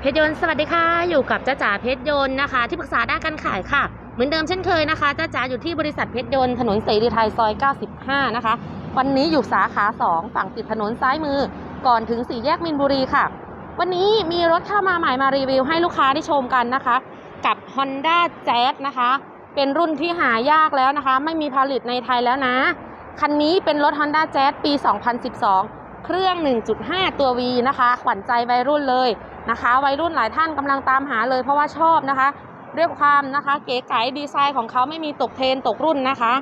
เพชรยนต์สวัสดีค่ะ อยู่กับจ้าจ๋าเพชรยนต์นะคะ ที่ปรึกษาด้านการขายค่ะ เหมือนเดิมเช่นเคยนะคะจ้าจ๋าอยู่ที่บริษัทเพชรยนต์ถนนเสรีไทยซอย 95 นะคะ วันนี้อยู่สาขา 2 ฝั่งติดถนนซ้ายมือก่อนถึงสี่แยกมินบุรีค่ะ วันนี้มีรถเข้ามาใหม่มารีวิวให้ลูกค้าได้ชมกันนะคะ กับ Honda Jazz นะคะ เป็นรุ่นที่หายากแล้วนะคะ ไม่มีผลิตในไทยแล้วนะ คันนี้เป็นรถ Honda Jazz ปี 2012 เครื่อง 1.5 ตัว V นะคะ ขวัญใจวัยรุ่นเลยนะคะ วัยรุ่นหลายท่านกำลังตามหาเลยเพราะว่าชอบนะคะด้วยความนะคะ เก๋ไก๋ดีไซน์ของเขาไม่มีตกเทรนตกรุ่นนะคะ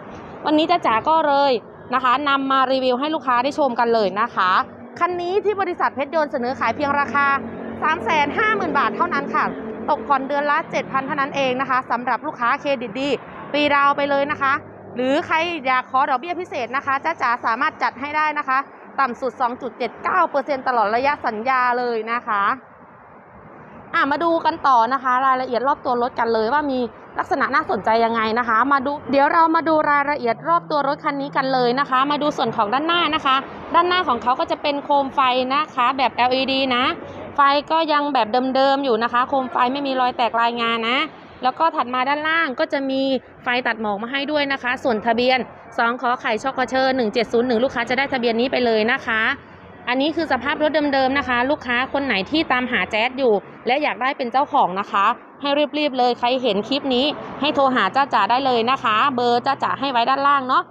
วันนี้จ้าจ๋าก็เลยนะคะนำมารีวิวให้ลูกค้าได้ชมกันเลยนะคะ คันนี้ที่บริษัทเพชรยนต์เสนอขายเพียงราคา 350,000 บาทเท่านั้นค่ะ ตกผ่อนเดือนละ 7,000เท่านั้นเองนะคะสำหรับลูกค้าเครดิตดีปีดาวไปเลยนะคะ หรือใครอยากขอดอกเบี้ยพิเศษนะคะจ้าจ๋าสามารถจัดให้ได้นะคะ ต่ำสุด 2.79%ตลอดระยะสัญญาเลยนะคะอะมาดูกันต่อนะคะ รายละเอียดรอบตัวรถกันเลยว่ามีลักษณะน่าสนใจยังไงนะคะ มาดูเดี๋ยวเรามาดูรายละเอียดรอบตัวรถคันนี้กันเลยนะคะ มาดูส่วนของด้านหน้านะคะ ด้านหน้าของเขาก็จะเป็นโคมไฟนะคะ แบบ LED นะ ไฟก็ยังแบบเดิมๆอยู่นะคะ โคมไฟไม่มีรอยแตกรายงานนะ แล้วก็ถัดมาด้านล่างก็จะมีไฟตัดหมอกมาให้ด้วยนะคะ ส่วนทะเบียน2ขอไข่ชอกเชอร์1701 ลูกค้าจะได้ทะเบียนนี้ไปเลยนะคะ อันนี้คือสภาพรถเดิมๆนะคะ ลูกค้าคนไหนที่ตามหาแจ๊ดอยู่ และอยากได้เป็นเจ้าของนะคะ ให้รีบๆเลยใครเห็นคลิปนี้ ให้โทรหาจ้าจ๋าได้เลยนะคะ เบอร์จ้าจ๋าให้ไว้ด้านล่างเนาะ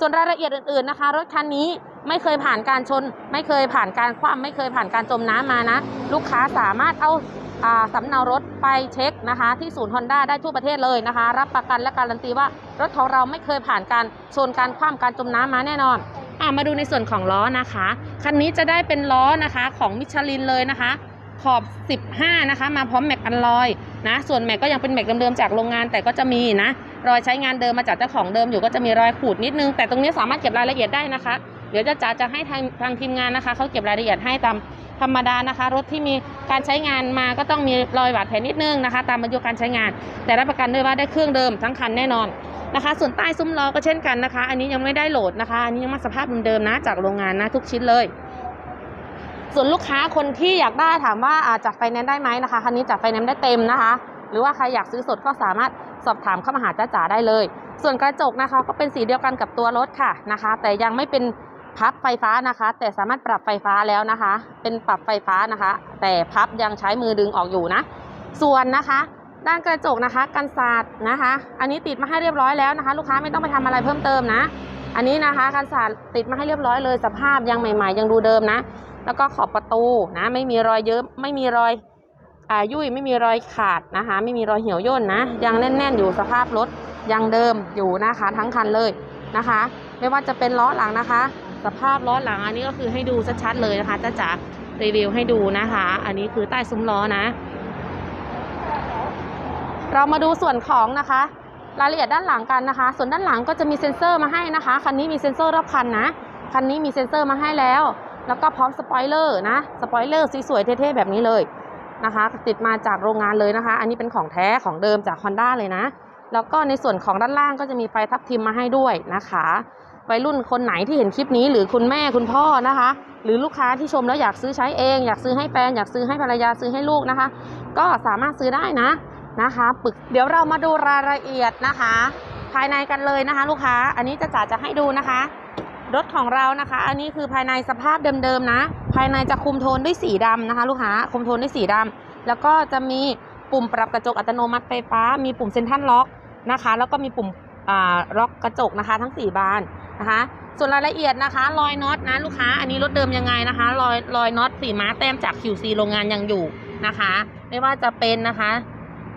ส่วนรายละเอียดอื่นๆนะคะ รถคันนี้ไม่เคยผ่านการชน ไม่เคยผ่านการคว่ำไม่เคยผ่านการจมน้ำมานะ ลูกค้าสามารถเอาอ่าสำเนารถ ไปเช็คนะคะ ที่ศูนย์ฮอนด้าได้ทั่วประเทศเลยนะคะ รับประกันและการันตีว่ารถของเราไม่เคยผ่านการชนการคว่ำการจมน้ำมาแน่นอนอะมาดูในส่วนของล้อนะคะคันนี้จะได้เป็นล้อนะคะของมิชลินเลยนะคะขอบ 15 นะคะ มาพร้อมแม็กอันลอยนะ ส่วนแม็กก็ยังเป็นแม็กเดิมๆจากโรงงาน แต่ก็จะมีนะ รอยใช้งานเดิมมาจากเจ้าของเดิมอยู่ก็จะมีรอยขูดนิดนึง แต่ตรงนี้สามารถเก็บรายละเอียดได้นะคะ เดี๋ยวจะจ๋าจะให้ทางทางทีมงานนะคะเขาเก็บรายละเอียดให้ตาม ธรรมดานะคะ รถที่มีการใช้งานมาก็ต้องมีรอยบาดแผลนิดนึงนะคะ ตามอายุการใช้งาน แต่รับประกันด้วยว่าได้เครื่องเดิมทั้งคันแน่นอนนะคะ ส่วนใต้ซุ้มล้อก็เช่นกันนะคะ อันนี้ยังไม่ได้โหลดนะคะ อันนี้ยังมาสภาพเดิมๆนะ จากโรงงานนะทุกชิ้นเลย ส่วนลูกค้าคนที่อยากได้ถามว่าอาจัดไฟแนนซ์ได้ไหมนะคะคันนี้จัดไฟแนนซ์ได้เต็มนะคะ หรือว่าใครอยากซื้อสดก็สามารถสอบถามเข้ามาหาจ้าจ๋าได้เลย ส่วนกระจกนะคะก็เป็นสีเดียวกันกับตัวรถค่ะนะคะ แต่ยังไม่เป็น พับไฟฟ้านะคะ แต่สามารถปรับไฟฟ้าแล้วนะคะ เป็นปรับไฟฟ้านะคะ แต่พับยังใช้มือดึงออกอยู่นะ ส่วนนะคะ ด้านกระจกนะคะ กันศาสตร์นะคะ อันนี้ติดมาให้เรียบร้อยแล้วนะคะ ลูกค้าไม่ต้องไปทำอะไรเพิ่มเติมนะ อันนี้นะคะกันศาสตร์ติดมาให้เรียบร้อยเลยสภาพยังใหม่ ๆ ยังดูเดิมนะ แล้วก็ขอบประตูนะ ไม่มีรอยเยิ้มไม่มีรอยอ่ายุ่ยไม่มีรอยขาดนะคะ ไม่มีรอยเหี่ยวย่นนะ ยังแน่นๆอยู่สภาพรถยังเดิมอยู่นะคะ ทั้งคันเลยนะคะ ไม่ว่าจะเป็นล้อหลังนะคะ สภาพล้อหลังอันนี้ก็คือให้ดูชัดๆเลยนะคะจ้าจ๋ารีวิวให้ดูนะคะ อันนี้คือใต้ซุ้มล้อนะ เรามาดูส่วนของนะคะ รายละเอียดด้านหลังกันนะคะ ส่วนด้านหลังก็จะมีเซ็นเซอร์มาให้นะคะ คันนี้มีเซ็นเซอร์รอบคันนะ คันนี้มีเซ็นเซอร์มาให้แล้ว แล้วก็พร้อมสปอยเลอร์นะ สปอยเลอร์สวยๆเท่ๆแบบนี้เลยนะคะ ติดมาจากโรงงานเลยนะคะ อันนี้เป็นของแท้ของเดิมจาก Honda เลยนะ แล้วก็ในส่วนของด้านล่างก็จะมีไฟทับทิมมาให้ด้วยนะคะ วัยรุ่นคนไหนที่เห็นคลิปนี้หรือคุณแม่คุณพ่อนะคะ หรือลูกค้าที่ชมแล้วอยากซื้อใช้เอง อยากซื้อให้แฟนอยากซื้อให้ภรรยาซื้อให้ลูกนะคะ ก็สามารถซื้อได้นะนะคะปึกเดี๋ยวเรามาดูรายละเอียดนะคะ ภายในกันเลยนะคะ ลูกค้าอันนี้จะจ๋าจะให้ดูนะคะรถของเรานะคะ อันนี้คือภายในสภาพเดิมๆนะ ภายในจะคุมโทนด้วยสีดำนะคะ ลูกค้าคุมโทนด้วยสีดำแล้วก็จะมีปุ่มปรับกระจกอัตโนมัติไฟฟ้า มีปุ่มเซ็นทรัลล็อกนะคะ แล้วก็มีปุ่มล็อกกระจกนะคะ ทั้ง 4 บาน นะคะ ส่วนรายละเอียดนะคะ รอยน็อตนะลูกค้า อันนี้รถเดิมยังไงนะคะ รอยรอยน็อตสีม้าแต้มจาก QC โรงงานยังอยู่นะคะ ไม่ว่าจะเป็นนะคะ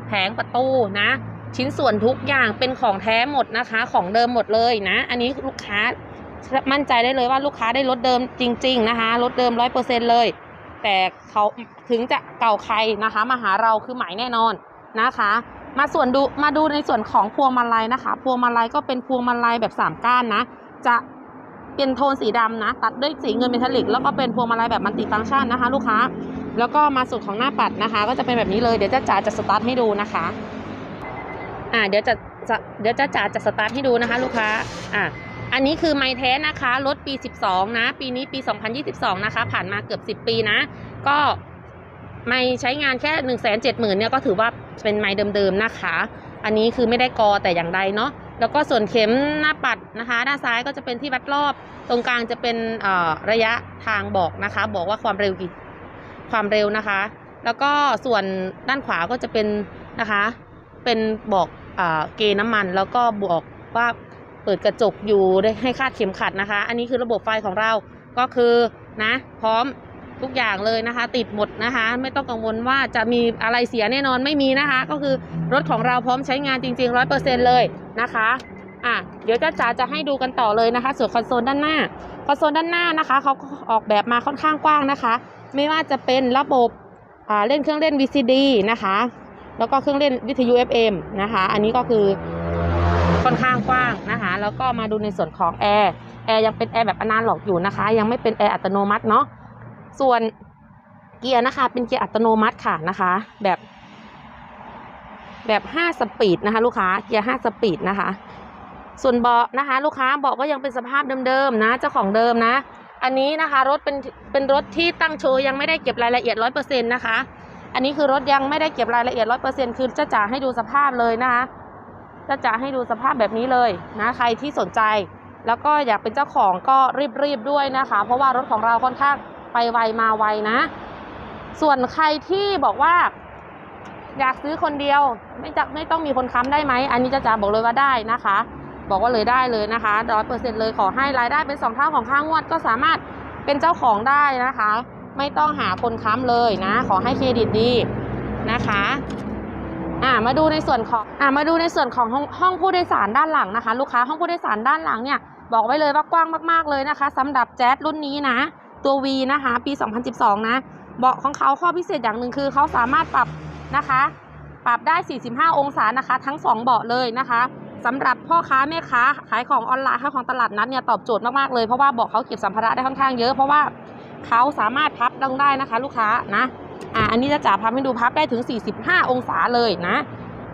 แผงประตูนะ ชิ้นส่วนทุกอย่างเป็นของแท้หมดนะคะ ของเดิมหมดเลยนะ อันนี้ลูกค้ามั่นใจได้เลยว่าลูกค้าได้รถเดิมจริง ๆ นะคะ รถเดิมร้อยเปอร์เซ็นเลยแต่เขาถึงจะเก่าใครนะคะ มาหาเราคือหมายแน่นอนนะคะ มาส่วนดูมาดูในส่วนของพวงมาลัยนะคะ พวงมาลัยก็เป็นพวงมาลัยแบบสามก้านนะ จะเป็นโทนสีดำนะ ตัดด้วยสีเงินเมทัลลิก แล้วก็เป็นพวงมาลัยแบบมัลติฟังก์ชันนะคะ ลูกค้า แล้วก็มาส่วนของหน้าปัดนะคะ ก็จะเป็นแบบนี้เลย เดี๋ยวจะจ๋าจะสตาร์ทให้ดูนะคะ อ่า เดี๋ยวจะจะเดี๋ยวจะจ๋าจะสตาร์ทให้ดูนะคะ ลูกค้า อ่าอันนี้คือไมแท้นะคะรถปี 12 นะ ปีนี้ปี 2022 นะคะ ผ่านมาเกือบ 10 ปีนะ ก็ไม่ใช้งานแค่1นึ่งแสนเจ็ดหมื่นเนี่ยก็ถือว่าเป็นไม้เดิมๆนะคะ อันนี้คือไม่ได้กอแต่อย่างใดเนาะ แล้วก็ส่วนเข็มหน้าปัดนะคะด้านซ้ายก็จะเป็นที่วัดรอบ ตรงกลางจะเป็นระยะทางบอกนะคะ บอกว่าความเร็วกี่ความเร็วนะคะ แล้วก็ส่วนด้านขวาก็จะเป็นนะคะ เป็นบอกเกน้ำมัน แล้วก็บอกว่าเปิดกระจกอยู่ได้ให้คาดเข็มขัดนะคะ อันนี้คือระบบไฟของเราก็คือนะ พร้อม ทุกอย่างเลยนะคะ ติดหมดนะคะ ไม่ต้องกังวลว่าจะมีอะไรเสียแน่นอนไม่มีนะคะ ก็คือรถของเราพร้อมใช้งานจริงๆร้อยเปอร์เซ็นเลยนะคะอะเดี๋ยวจ้าจ๋าจะให้ดูกันต่อเลยนะคะ ส่วนคอนโซลด้านหน้า คอนโซลด้านหน้านะคะเขาออกแบบมาค่อนข้างกว้างนะคะ ไม่ว่าจะเป็นระบบอ่าเล่นเครื่องเล่น VCD นะคะ แล้วก็เครื่องเล่นวิทยุ FM นะคะ อันนี้ก็คือค่อนข้างกว้างนะคะ แล้วก็มาดูในส่วนของแอร์ แอร์ยังเป็นแอร์แบบอนาล็อกอยู่นะคะ ยังไม่เป็นแอร์อัตโนมัติเนาะ ส่วนเกียร์นะคะ เป็นเกียร์อัตโนมัติค่ะนะคะ แบบแบบ5สปีดนะคะ ลูกค้าเกียร์5สปีดนะคะ ส่วนเบาะนะคะ ลูกค้าเบาะก็ยังเป็นสภาพเดิมๆนะเจ้าของเดิมนะ อันนี้นะคะรถเป็นเป็นรถที่ตั้งโชว์ยังไม่ได้เก็บรายละเอียดร้อยเปอร์เซ็นต์นะคะ อันนี้คือรถยังไม่ได้เก็บรายละเอียดร้อยเปอร์เซ็นต์คือจะจ่าให้ดูสภาพเลยนะคะจะจ่าให้ดูสภาพแบบนี้เลยนะใครที่สนใจ แล้วก็อยากเป็นเจ้าของก็รีบๆด้วยนะคะ เพราะว่ารถของเราค่อนข้าง ไปไวมาไวนะ ส่วนใครที่บอกว่า อยากซื้อคนเดียว ไม่จะไม่ต้องมีคนค้ำได้ไหม อันนี้จะจ๋าบอกเลยว่าได้นะคะ บอกว่าเลยได้เลยนะคะร้อยเปอร์เซ็นเลยขอให้รายได้เป็นสองเท่าของค่างวดก็สามารถเป็นเจ้าของได้นะคะ ไม่ต้องหาคนค้ำเลยนะ ขอให้เครดิตดีนะคะอ่ามาดูในส่วนของอ่ามาดูในส่วนของห้องห้องผู้โดยสารด้านหลังนะคะ ลูกค้าห้องผู้โดยสารด้านหลังเนี่ยบอกไว้เลยว่ากว้างมากๆเลยนะคะสำหรับแจ๊สรุ่นนี้นะ ตัว V นะคะ ปี 2012 นะ เบาะของเขาข้อพิเศษอย่างหนึ่งคือเขาสามารถปรับนะคะ ปรับได้ 45 องศานะคะ ทั้ง 2 เบาะเลยนะคะสำหรับพ่อค้าแม่ค้าขายของออนไลน์ขายของตลาดนัดเนี่ยตอบโจทย์มากๆเลยเพราะว่าเบาะเขาเก็บสัมภาระได้ค่อนข้างเยอะเพราะว่าเขาสามารถพับลงได้นะคะ ลูกค้านะอ่าอันนี้จะจ๋าพับให้ดูพับได้ถึง 45 องศาเลยนะ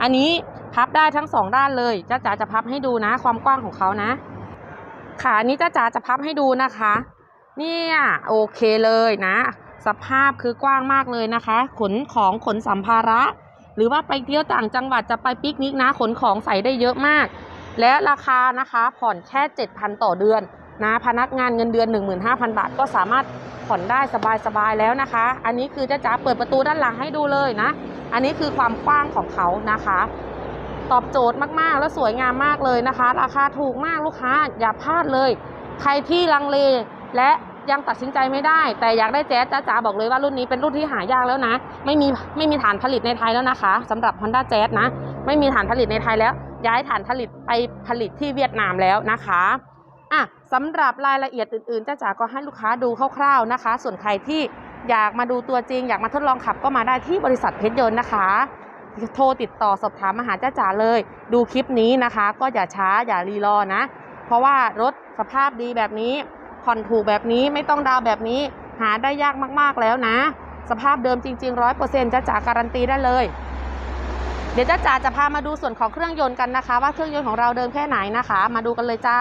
อันนี้พับได้ทั้งสองด้านเลยจ้าจ๋าจะพับให้ดูนะ ความกว้างของเขานะค่ะอันนี้จ้าจ๋าจะพับให้ดูนะคะ เนี่ยโอเคเลยนะ สภาพคือกว้างมากเลยนะคะ ขนของขนสัมภาระ หรือว่าไปเที่ยวต่างจังหวัดจะไปปิกนิกนะ ขนของใส่ได้เยอะมาก และราคานะคะผ่อนแค่ 7,000 ต่อเดือนนะพนักงานเงินเดือน 15,000 บาท ก็สามารถผ่อนได้สบายๆแล้วนะคะ อันนี้คือจะจ๋าเปิดประตูด้านหลังให้ดูเลยนะ อันนี้คือความกว้างของเขานะคะ ตอบโจทย์มากๆ และสวยงามมากเลยนะคะ ราคาถูกมากลูกค้าอย่าพลาดเลย ใครที่ลังเล และยังตัดสินใจไม่ได้ แต่อยากได้แจ๊สจ้าจ๋าบอกเลยว่ารุ่นนี้เป็นรุ่นที่หายากแล้วนะ ไม่มีไม่มีฐานผลิตในไทยแล้วนะคะสำหรับ Honda Jazz นะ ไม่มีฐานผลิตในไทยแล้ว ย้ายฐานผลิตไปผลิตที่เวียดนามแล้วนะคะอะสำหรับรายละเอียดอื่นๆจ้าจ๋าก็ให้ลูกค้าดูคร่าวๆนะคะ ส่วนใครที่อยากมาดูตัวจริง อยากมาทดลองขับก็มาได้ที่บริษัทเพชรยนต์นะคะโทรติดต่อสอบถามมาหาจ้าจ๋าเลย ดูคลิปนี้นะคะ ก็อย่าช้าอย่ารีรอนะ เพราะว่ารถสภาพดีแบบนี้ ผ่อนถูกแบบนี้ไม่ต้องดาวแบบนี้ หาได้ยากมากๆแล้วนะ สภาพเดิมจริงๆร้อยเปอร์เซ็นต์จ้าจ๋าการันตีได้เลย เดี๋ยวจ้าจ๋าจะพามาดูส่วนของเครื่องยนต์กันนะคะ ว่าเครื่องยนต์ของเราเดิมแค่ไหนนะคะ มาดูกันเลยจ้า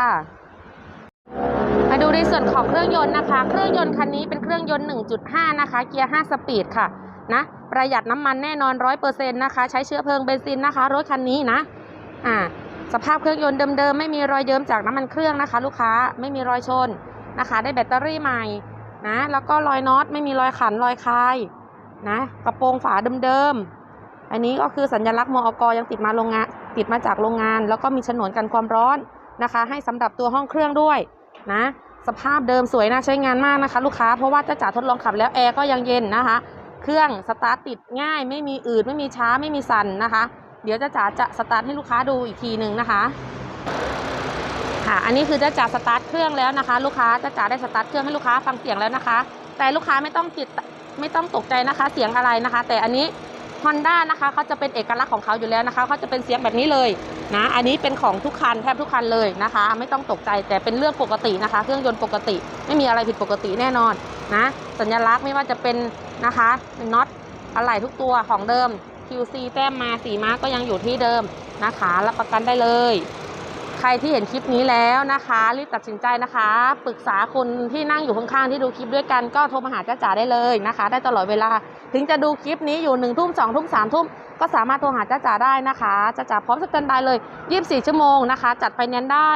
มาดูในส่วนของเครื่องยนต์นะคะ เครื่องยนต์คันนี้เป็นเครื่องยนต์ 1.5 นะคะ เกียร์ 5 สปีดค่ะ นะ ประหยัดน้ำมันแน่นอน100%นนะคะ ใช้เชื้อเพลิงเบนซินนะคะ รถคันนี้นะ อ่า สภาพเครื่องยนต์เดิมๆ ไม่มีรอยเยิ้มจากน้ำมันเครื่องนะคะ ลูกค้า ไม่มีรอยชน นะคะ ได้แบตเตอรี่ใหม่นะแล้วก็รอยน็อตไม่มีรอยขันรอยคายนะกระโปรงฝาเดิมๆอันนี้ก็คือสัญลักษณ์มอกยังติดมาโรงงานติดมาจากโรงงาน แล้วก็มีฉนวนกันความร้อนนะคะ ให้สำหรับตัวห้องเครื่องด้วยนะสภาพเดิมสวยน่าใช้งานมากนะคะ ลูกค้าเพราะว่าจะจ๋าทดลองขับแล้วแอร์ก็ยังเย็นนะคะ เครื่องสตาร์ทติดง่าย ไม่มีอืดไม่มีช้าไม่มีสั่นนะคะ เดี๋ยวจะจ๋าจะสตาร์ทให้ลูกค้าดูอีกทีหนึ่งนะคะ ค่ะ อันนี้คือจะจ๋าสตาร์ทเครื่องแล้วนะคะ ลูกค้าจะจ๋าได้สตาร์ทเครื่องให้ลูกค้าฟังเสียงแล้วนะคะ แต่ลูกค้าไม่ต้องติดไม่ต้องตกใจนะคะ เสียงอะไรนะคะ แต่อันนี้ Honda นะคะเขาจะเป็นเอกลักษณ์ของเขาอยู่แล้วนะคะเขาจะเป็นเสียงแบบนี้เลยนะอันนี้เป็นของทุกคันแทบทุกคันเลยนะคะ ไม่ต้องตกใจแต่เป็นเรื่องปกตินะคะ เครื่องยนต์ปกติ ไม่มีอะไรผิดปกติแน่นอนนะสัญลักษณ์ไม่ว่าจะเป็นนะคะน็อตอะไหล่ทุกตัวของเดิม QC แต้มมาสีม้าก็ยังอยู่ที่เดิมนะคะรับประกันได้เลย รที่เห็นคลิปนี้แล้วนะคะ รีบตัดสินใจนะคะ ปรึกษาคนที่นั่งอยู่ข้างๆที่ดูคลิปด้วยกันก็โทรมาหาจ้าจ๋าได้เลยนะคะ ได้ตลอดเวลา ถึงจะดูคลิปนี้อยู่หนึ่งทุ่มสองทุ่มสามทุ่มก็สามารถโทรหาจ้าจ๋าได้นะคะจ้าจ๋าพร้อมสแตนบายเลย 24 ชั่วโมงนะคะ จัดไฟแนนซ์ได้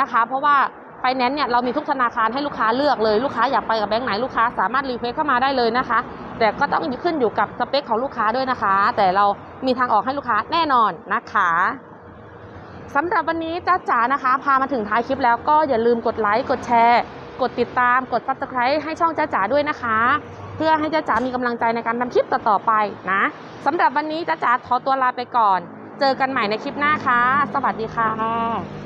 นะคะ เพราะว่าไฟแนนซ์เนี่ยเรามีทุกธนาคารให้ลูกค้าเลือกเลยลูกค้าอยากไปกับแบงค์ไหนลูกค้าสามารถรีเควสเข้ามาได้เลยนะคะ แต่ก็ต้องขึ้นอยู่กับสเปคของลูกค้าด้วยนะคะ แต่เรามีทางออกให้ลูกค้าแน่นอนนะคะ สำหรับวันนี้จ้าจ๋านะคะ พามาถึงท้ายคลิปแล้วก็อย่าลืมกดไลค์กดแชร์ กดติดตาม กด subscribe ให้ช่องจ้าจ๋าด้วยนะคะ เพื่อให้จ้าจ๋ามีกำลังใจในการทำคลิปต่อๆไปนะสำหรับวันนี้จ้าจ๋าขอตัวลาไปก่อน เจอกันใหม่ในคลิปหน้าค่ะ สวัสดีค่ะ